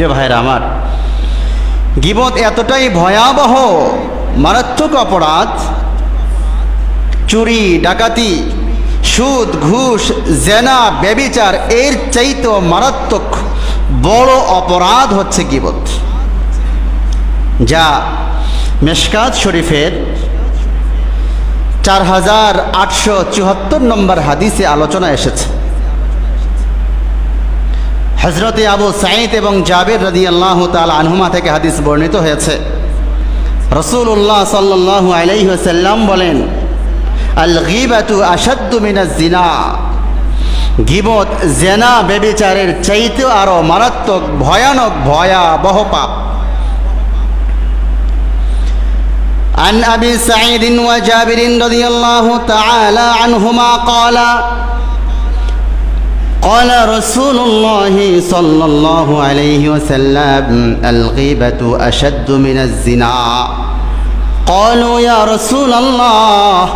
প্রিয় ভাইরা আমার, গিবত এতটাই ভয়াবহ, মারাত্মক অপরাধ, চুরি, ডাকাতি, সুদ, ঘুষ, জেনা, ব্যবিচার, এর চাইতেও মারাত্মক বড় অপরাধ হচ্ছে গিবত, যা মেশকাত শরীফের চার হাজার আটশো চুয়াত্তর নম্বর হাদিসে আলোচনা এসেছে। হজরতে আবু সাইদ এবং জাবির রদি আল্লাহ তাল আনহুমা থেকে হাদিস বর্ণিত হয়েছে রসুল্লাহ সাল্লাহ আলাইসাল্লাম বলেন আল গিবাতু আসাদ্দু মিনাজ জিনা গিবত জেনা বেবিচারের চাইতে আরো মারাত্মক ভয়ানক ভয়াবহ পাপ عن أبي سعيد وجابر رضي الله تعالى عنهما قال قال رسول الله صلى الله عليه وسلم الغيبة أشد من الزنا قالوا يا رسول الله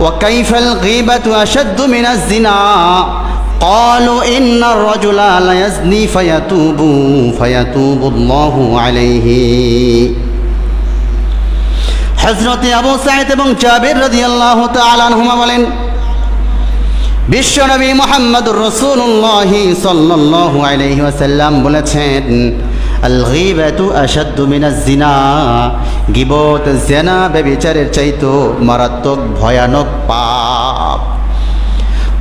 وكيف الغيبة أشد من الزنا قالوا إن الرجل ليزني فيتوب فيتوب الله عليه হজরতে আবু সাইদ এবং জাবির রাদিয়াল্লাহু তাআলা আনহুমা বলেন বিশ্বনবী মোহাম্মদুর রসুল্লাহ সাল্লাল্লাহু আলাইহি ওয়াসাল্লাম বলেছেন আল গীবাতু আশাদ্দু মিনাজ জিনা গিবত জেনা ব্যভিচারের চাইতো মারাত্মক ভয়ানক পাপ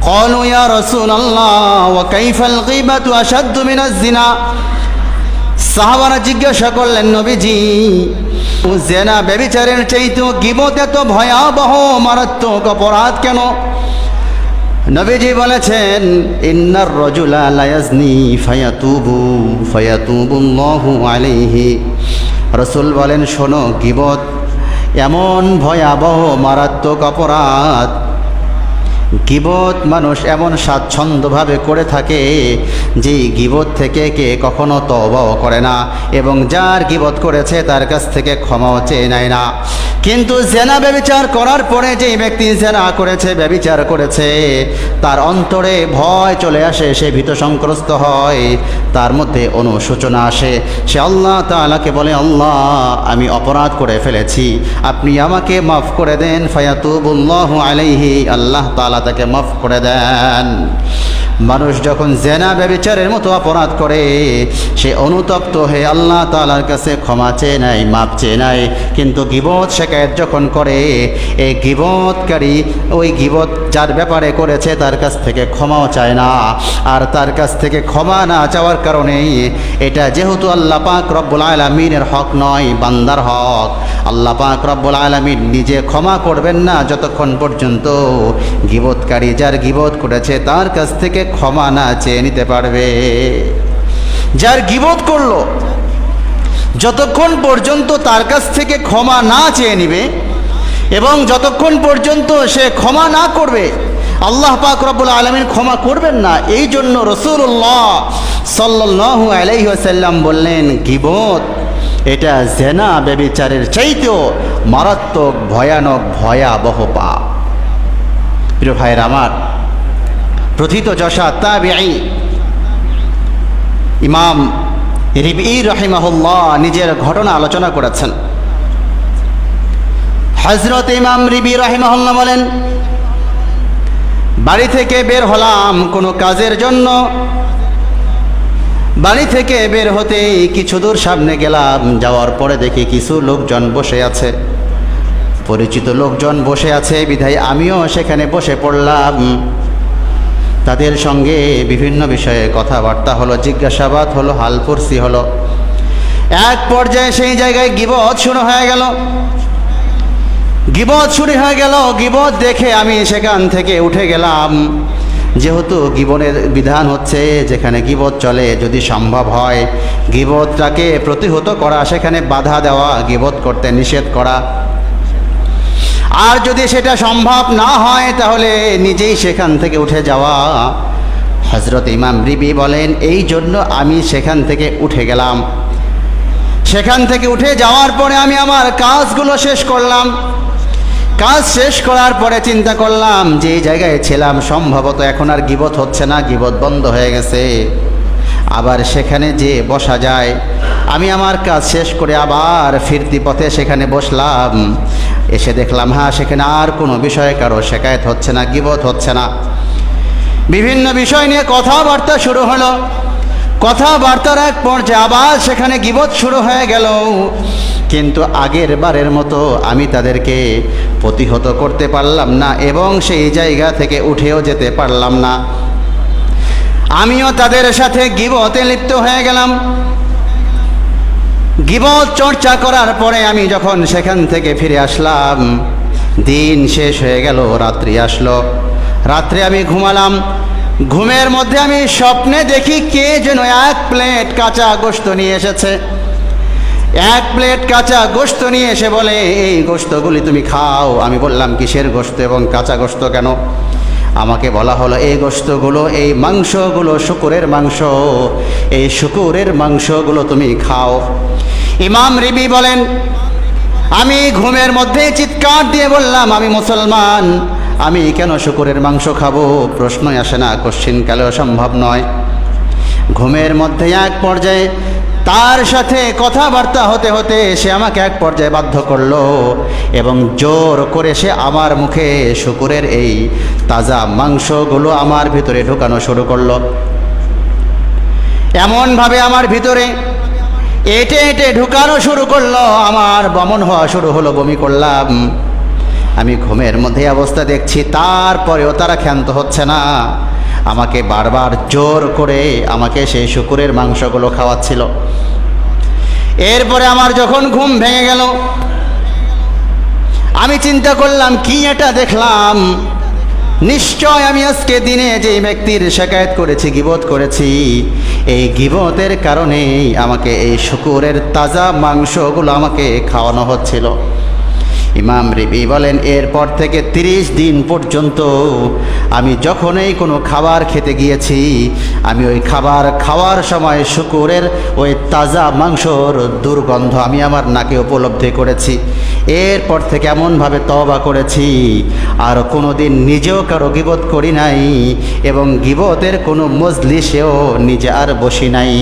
قالوا يا رسول الله وكيف الغيبة أشد من الزنا সাহাবারা জিজ্ঞাসা করলেন নবীজি জেনা ব্যবিচারের চাইতো গিবত এত ভয়াবহ মারাত্মক অপরাধ কেন নবীজি বলেছেন, ইন্নার রজুলা লায়াজনি ফায়াতুবু, ফায়াতুবুল্লাহু আলাইহি। রসুল বলেন, শোনো, গিবত এমন ভয়াবহ, মারাত্মক অপরাধ গিবত মানুষ এমন স্বাচ্ছন্দ্যভাবে করে থাকে যে গিবত থেকে কে কখনো তবাও করে না এবং যার গিবত করেছে তার কাছ থেকে ক্ষমাও চেয়ে নেয় না। কিন্তু জেনা ব্যবিচার করার পরে যে ব্যক্তি জেনা করেছে, ব্যবিচার করেছে, তার অন্তরে ভয় চলে আসে, সে ভীত সংক্রস্ত হয়, তার মধ্যে অনুশোচনা আসে। সে আল্লাহ তালাকে বলে, আল্লাহ, আমি অপরাধ করে ফেলেছি। আপনি আমাকে মাফ করে দেন। ফায়াতুবুল্লাহ আলাইহি, আল্লাহ তালা তাকে মাফ করে দেন। মানুষ যখন জেনা ব্যবিচারের মতো অপরাধ করে, সে অনুতপ্ত হয়ে আল্লাহ তালার কাছে ক্ষমা চেয়ে নেয়, মাপ চেয়ে নেয়। কিন্তু গিবত শেখায়ত যখন করে এই গিবতকারী ওই গিবত যার ব্যাপারে করেছে তার কাছ থেকে ক্ষমাও চায় না। আর তার কাছ থেকে ক্ষমা না চাওয়ার কারণেই এটা যেহেতু আল্লাহ পাক রব্বুল আলমিনের হক নয়, বান্দার হক। আল্লাহ পাক রব্বুল আলমিন নিজে ক্ষমা করবেন না, যতক্ষণ পর্যন্ত গিবতকারী যার গিবত করেছে তার কাছ থেকে ক্ষমা না চেয়ে নিতে পারবে। যার গিবোধ করল, যতক্ষণ পর্যন্ত তার কাছ থেকে ক্ষমা না চেয়ে নিবে এবং যতক্ষণ পর্যন্ত সে ক্ষমা না করবে, আল্লাহ পাক রব্বুল আলমিন ক্ষমা করবেন না। এই জন্য রসুল্লাহ সাল্লাহ আলাইসাল্লাম বললেন, গিবত এটা জেনা বেবিচারের চাইতেও মারাত্মক, ভয়ানক, ভয়াবহ পাপ। প্রিয় ভাইয়ের আমার প্রথিত যশা তাবিআই ইমাম রিবি রহিমাহুল্লাহ নিজের ঘটনা আলোচনা করেছেন। হজরত ইমাম রিবি রহিমাহুল্লাহ বলেন, বাড়ি থেকে বের হলাম কোনো কাজের জন্য। বাড়ি থেকে বের হতেই কিছু দূর সামনে গেলাম। যাওয়ার পরে দেখি কিছু লোকজন বসে আছে। পরিচিত লোকজন বসে আছে। বিধায় আমিও সেখানে বসে পড়লাম। তাদের সঙ্গে বিভিন্ন বিষয়ে কথাবার্তা হলো, জিজ্ঞাসাবাদ হলো হালপুরসি হলো। এক পর্যায়ে সেই জায়গায় গিবত শুরু হয়ে গেল। গিবত শুরু হয়ে গেল, গিবত দেখে আমি সেখান থেকে উঠে গেলাম। যেহেতু গিবনের বিধান হচ্ছে, যেখানে গিবত চলে, যদি সম্ভব হয়, গিবতটাকে প্রতিহত করা, সেখানে বাধা দেওয়া, গিবত করতে নিষেধ করা। আর যদি সেটা সম্ভব না হয়, তাহলে নিজেই সেখান থেকে উঠে যাওয়া। হজরত ইমাম রিবি বলেন, এই জন্য আমি সেখান থেকে উঠে গেলাম। সেখান থেকে উঠে যাওয়ার পরে আমি আমার কাজগুলো শেষ করলাম। কাজ শেষ করার পরে চিন্তা করলাম যে জায়গায় ছিলাম, সম্ভবত এখন আর গিবত হচ্ছে না, গিবত বন্ধ হয়ে গেছে। আবার সেখানে যে বসা যায়, আমি আমার কাজ শেষ করে আবার ফিরতি পথে সেখানে বসলাম। এসে দেখলাম হ্যাঁ সেখানে আর কোনো বিষয়ে কারও শেখায়ত হচ্ছে না, গিবত হচ্ছে না। বিভিন্ন বিষয় নিয়ে কথাবার্তা শুরু হলো। কথাবার্তার এক পর্যায়ে আবার সেখানে গিবত শুরু হয়ে গেল। কিন্তু আগের বারের মতো আমি তাদেরকে প্রতিহত করতে পারলাম না এবং সেই জায়গা থেকে উঠেও যেতে পারলাম না। আমিও তাদের সাথে গিবতে লিপ্ত হয়ে গেলাম। গিবত চর্চা করার পরে আমি যখন সেখান থেকে ফিরে আসলাম, দিন শেষ হয়ে গেল, রাত্রি আসলো। রাত্রে আমি ঘুমালাম। ঘুমের মধ্যে আমি স্বপ্নে দেখি কে যেন এক প্লেট কাঁচা গোস্ত নিয়ে এসেছে। এক প্লেট কাঁচা গোস্ত নিয়ে এসে বলে, এই গোস্তগুলি তুমি খাও। আমি বললাম, কিসের গোস্ত এবং কাঁচা গোস্ত কেন? আমাকে বলা হলো, এই গোস্তগুলো এই মাংসগুলো শুকুরের মাংস, এই শুকুরের মাংসগুলো তুমি খাও। ইমাম রিবি বলেন, আমি ঘুমের মধ্যে চিৎকার দিয়ে বললাম, আমি মুসলমান, আমি কেন শুকুরের মাংস খাব? প্রশ্নই আসে না কোশ্চিনকালেও সম্ভব নয়। ঘুমের মধ্যে এক পর্যায়ে তার সাথে কথাবার্তা হতে হতে সে আমাকে এক পর্যায়ে বাধ্য করল এবং জোর করে সে আমার মুখে শুকুরের এই তাজা মাংসগুলো আমার ভিতরে ঢুকানো শুরু করল। এমনভাবে আমার ভিতরে এটে এটে ঢুকানো শুরু করল। আমার বমন হওয়া শুরু হলো, বমি করলাম। আমি ঘুমের মধ্যে অবস্থা দেখছি, তারপরেও তারা ক্ষান্ত হচ্ছে না। আমাকে বারবার জোর করে আমাকে সেই শুকুরের মাংসগুলো খাওয়াচ্ছিল। এরপরে আমার যখন ঘুম ভেঙে গেল, আমি চিন্তা করলাম, কি এটা দেখলাম? নিশ্চয় আমি আজকে দিনে যে ব্যক্তির শেখায়ত করেছি, গিবত করেছি, এই গিবতের কারণেই আমাকে এই শুকুরের তাজা মাংসগুলো আমাকে খাওয়ানো হচ্ছিল। ইমাম রিবি বলেন, এরপর থেকে তিরিশ দিন পর্যন্ত আমি যখনই কোনো খাবার খেতে গিয়েছি, আমি ওই খাবার খাওয়ার সময় শুকুরের ওই তাজা মাংসর দুর্গন্ধ আমি আমার নাকে উপলব্ধি করেছি। এরপর থেকে এমনভাবে তবা করেছি, আর কোনো দিন নিজেও কারও গিবত করি নাই এবং গিবতের কোনো মজলিসেও নিজে আর বসি নাই।